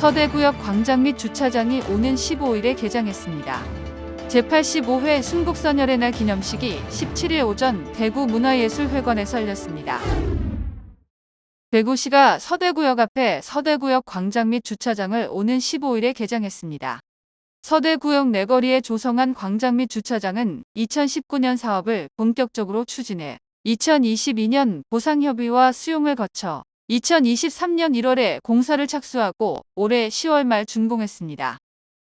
서대구역 광장 및 주차장이 오는 15일에 개장했습니다. 제85회 순국선열의 날 기념식이 17일 오전 대구 문화예술회관에서 열렸습니다. 대구시가 서대구역 앞에 서대구역 광장 및 주차장을 오는 15일에 개장했습니다. 서대구역 내거리에 조성한 광장 및 주차장은 2019년 사업을 본격적으로 추진해 2022년 보상협의와 수용을 거쳐 2023년 1월에 공사를 착수하고 올해 10월 말 준공했습니다.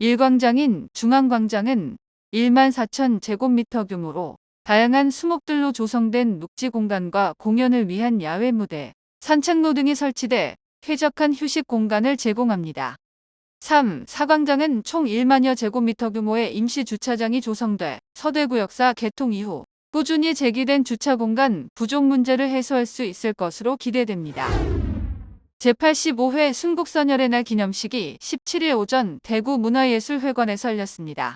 1광장인 중앙광장은 1만 4천 제곱미터 규모로 다양한 수목들로 조성된 녹지 공간과 공연을 위한 야외 무대, 산책로 등이 설치돼 쾌적한 휴식 공간을 제공합니다. 3. 사광장은 총 1만여 제곱미터 규모의 임시 주차장이 조성돼 서대구역사 개통 이후 꾸준히 제기된 주차 공간 부족 문제를 해소할 수 있을 것으로 기대됩니다. 제85회 순국선열의 날 기념식이 17일 오전 대구 문화예술회관에서 열렸습니다.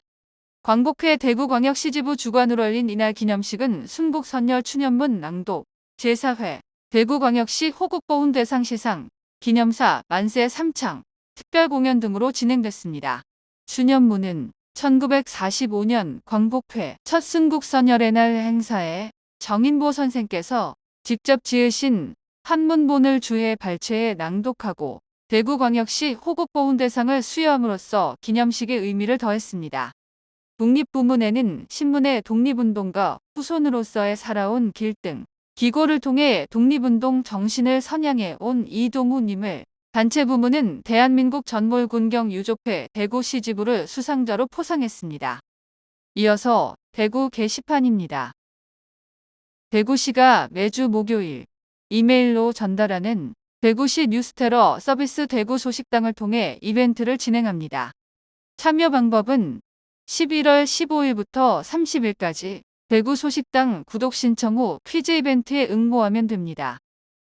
광복회 대구광역시지부 주관으로 열린 이날 기념식은 순국선열 추념문 낭독, 제4회 대구광역시 호국보훈 대상시상, 기념사 만세 3창, 특별 공연 등으로 진행됐습니다. 추념문은 1945년 광복회 첫 순국 선열의 날 행사에 정인보 선생께서 직접 지으신 한문본을 주해 발췌해 낭독하고 대구광역시 호국보훈 대상을 수여함으로써 기념식의 의미를 더했습니다. 독립부문에는 신문의 독립운동가 후손으로서의 살아온 길 등 기고를 통해 독립운동 정신을 선양해 온 이동우님을 단체 부문은 대한민국 전몰군경 유족회 대구시 지부를 수상자로 포상했습니다. 이어서 대구 게시판입니다. 대구시가 매주 목요일 이메일로 전달하는 대구시 뉴스테러 서비스 대구 소식당을 통해 이벤트를 진행합니다. 참여 방법은 11월 15일부터 30일까지 대구 소식당 구독 신청 후 퀴즈 이벤트에 응모하면 됩니다.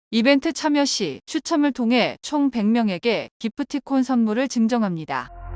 이벤트 참여 시 추첨을 통해 총 100명에게 기프티콘 선물을 증정합니다.